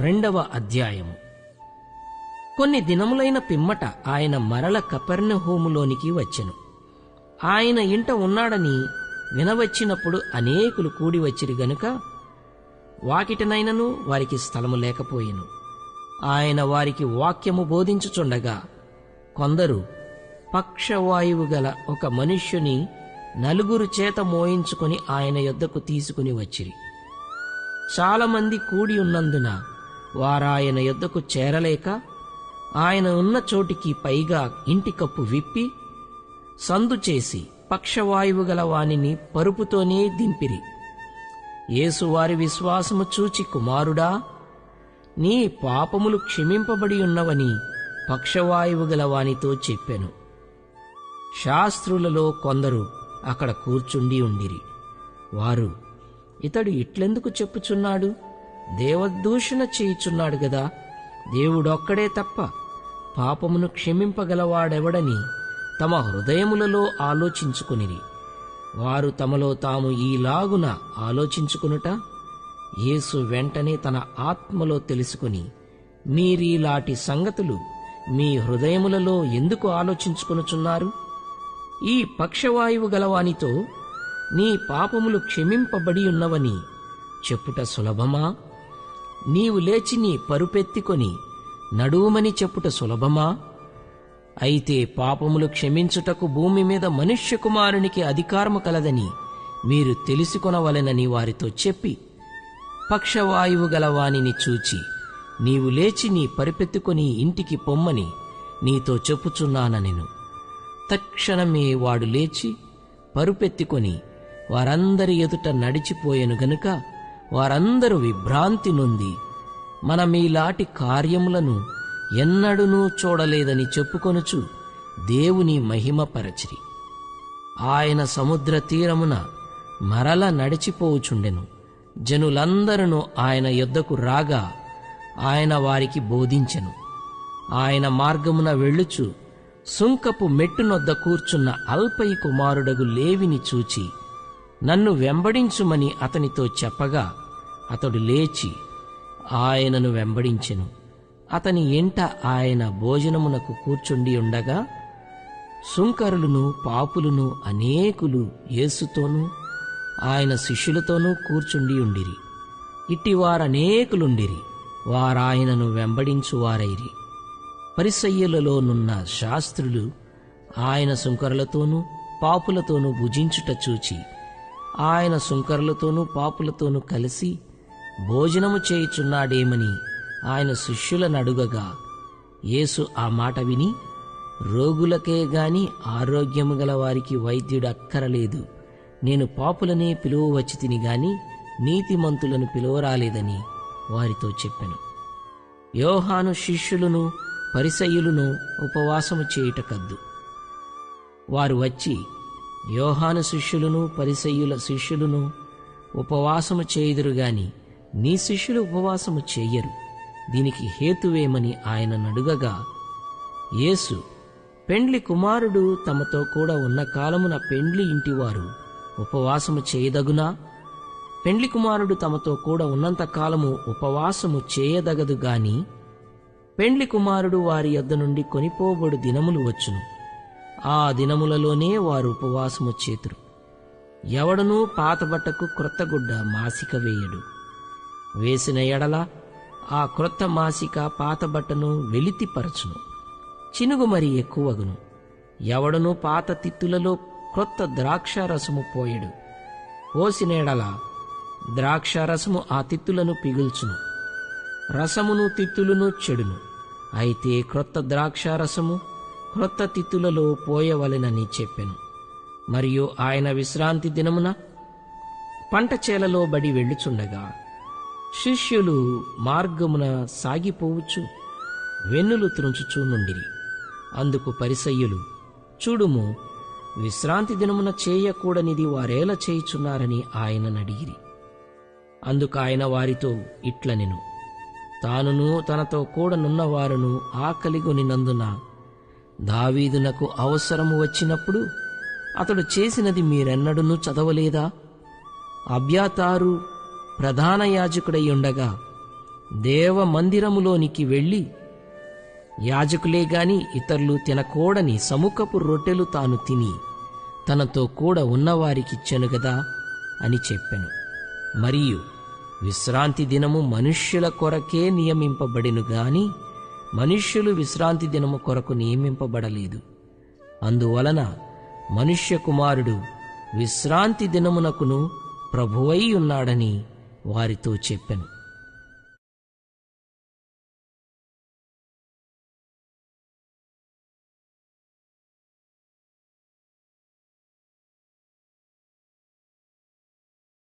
రెండవ అధ్యాయము. కొన్ని దినములైన పిమ్మట ఆయన మరల కపెర్నహూములోనికి వచ్చెను. ఆయన ఇంట ఉన్నాడని వినవచ్చినప్పుడు అనేకులు కూడి వచ్చిరి గనుక వాకిటనైనను వారికి స్థలము లేకపోయెను. ఆయన వారికి వాక్యము బోధించుచుండగా కొందరు పక్షవాయువు గల ఒక మనుష్యుని నలుగురు చేత మోయించుకొని ఆయన యొద్దకు తీసుకుని వచ్చిరి. చాలామంది కూడి ఉన్నందున వారాయన యొద్దకు చేరలేక ఆయన ఉన్న చోటికి పైగా ఇంటి కప్పు విప్పి సందు చేసి పక్షవాయువు గల వానిని పరుపుతోనే దింపిరి. యేసువారి విశ్వాసము చూచి కుమారుడా నీ పాపములు క్షమింపబడి ఉన్నవని పక్షవాయువు గల వానితో చెప్పెను. శాస్త్రులలో కొందరు అక్కడ కూర్చుండి ఉండిరి. వారు ఇతడు ఇట్లెందుకు చెప్పుచున్నాడు? దేవదూషణ చేయుచున్నాడు గదా. దేవుడొక్కడే తప్ప పాపమును క్షమింపగలవాడెవడని తమ హృదయములలో ఆలోచించుకునిరి. వారు తమలో తాము ఈలాగున ఆలోచించుకునుట యేసు వెంటనే తన ఆత్మలో తెలుసుకుని మీరీలాటి సంగతులు మీ హృదయములలో ఎందుకు ఆలోచించుకొనుచున్నారు? ఈ పక్షవాయువు గలవానితో నీ పాపములు క్షమింపబడి ఉన్నవని చెప్పుట సులభమా? నీవు లేచి నీ పరుపెత్తికొని నడువుమని చెప్పుట సులభమా? అయితే పాపములు క్షమించుటకు భూమి మీద మనుష్య కుమారునికి అధికారము కలదని మీరు తెలుసుకొనవలెనని వారితో చెప్పి పక్షవాయువు గల వానిని చూచి నీవు లేచి నీ పరిపెత్తుకొని ఇంటికి పొమ్మని నీతో చెప్పుచున్నానెను తక్షణమే వాడు లేచి పరుపెత్తుకొని వారందరి ఎదుట నడిచిపోయెను గనుక వారందరూ విభ్రాంతి నొంది మనమీలాటి కార్యములను ఎన్నడూనూ చూడలేదని చెప్పుకొనుచు దేవుని మహిమపరచిరి. ఆయన సముద్ర తీరమున మరల నడిచిపోవుచుండెను. జనులందరూ ఆయన యొద్దకు రాగా ఆయన వారికి బోధించెను. ఆయన మార్గమున వెళ్ళుచు సుంకపు మెట్టునొద్ద కూర్చున్న అల్పయి కుమారుడగు లేవిని చూచి నన్ను వెంబడించుమని అతనితో చెప్పగా అతడు లేచి ఆయనను వెంబడించెను. అతని ఇంట ఆయన భోజనమునకు కూర్చుండి ఉండగా సుంకరులను పాపులను అనేకులు యేసుతోనూ ఆయన శిష్యులతోనూ కూర్చుండి ఉండిరి. ఇట్టి వారనేకులుండిరి వారాయనను వెంబడించువారైరి. పరిసయ్యులలోనున్న శాస్త్రులు ఆయన సుంకరులతోనూ పాపులతోనూ భుజించుట చూచి ఆయన సుంకరులతోనూ పాపులతోనూ కలిసి భోజనము చేయుచున్నాడేమని ఆయన శిష్యులనడుగగా. యేసు ఆ మాట విని రోగులకే గాని ఆరోగ్యము గల వారికి వైద్యుడు అక్కరలేదు నేను పాపులనే పిలువవచ్చి తిని గాని నీతిమంతులను పిలువరాలేదని వారితో చెప్పెను. యోహాను శిష్యులను పరిసయులను ఉపవాసము చేయుట కద్దు వారు వచ్చి యోహాను శిష్యులను పరిసయ్యుల శిష్యులను ఉపవాసము చేయుదురుగాని నీ శిష్యులు ఉపవాసము చెయ్యరు దీనికి హేతువేమని ఆయన నడుగగా యేసు పెండ్లి కుమారుడు తమతో కూడా ఉన్న కాలమున పెండ్లి ఇంటివారు ఉపవాసము చేయదగునా? పెండ్లి కుమారుడు తమతో కూడా ఉన్నంత కాలము ఉపవాసము చేయదగదు గాని పెండ్లి కుమారుడు వారి యొద్ద నుండి కొనిపోబడు దినములు వచ్చును. ఆ దినములలోనే వారు ఉపవాసము చేతురు. ఎవడనూ పాతబట్టకు క్రొత్త గుడ్డ మాసిక వేయడు. వేసిన ఎడల ఆ క్రొత్త మాసిక పాత బట్టను వెలితిపరచును. చినుగు మరి ఎక్కువగును. ఎవడనూ పాత తిత్తులలో క్రొత్త ద్రాక్షారసము పోయడు. పోసిన ఎడల ద్రాక్షారసము ఆ తిత్తులను పిగుల్చును. రసమును తిత్తులను చెడును. అయితే క్రొత్త ద్రాక్షారసము క్రొత్త తిత్తులలో పోయవలెనని చెప్పెను. మరియు ఆయన విశ్రాంతి దినమున పంట చేలలో బడి వెళ్ళుచుండగా శిష్యులు మార్గమున సాగిపోవచ్చు వెన్నులు త్రుంచుచూనుండిరి అందుకు పరిసయ్యులు చూడుము విశ్రాంతి దినమున చేయకూడనిది వారేలా చేయుచున్నారని ఆయననడిగిరి అందుకు ఆయన వారితో ఇట్లనెను తానును తనతో కూడనున్న వారును ఆకలిగొనినందున దావీదునకు అవసరము వచ్చినప్పుడు అతడు చేసినది మీరెన్నడూనూ చదవలేదా? అభ్యాతారు ప్రధాన యాజకుడై ఉండగా దేవ మందిరములోనికి వెళ్ళి యాజకులే గాని ఇతరులు తినకూడని సముఖపు రొట్టెలు తాను తిని తనతో కూడా ఉన్నవారికిచ్చెను గదా అని చెప్పెను. మరియు విశ్రాంతి దినము మనుష్యుల కొరకే నియమింపబడిను గాని మనుష్యులు విశ్రాంతి దినము కొరకు నియమింపబడలేదు. అందువలన మనుష్య కుమారుడు విశ్రాంతి దినమునకును ప్రభువై ఉన్నాడని వారితో చెప్పెను.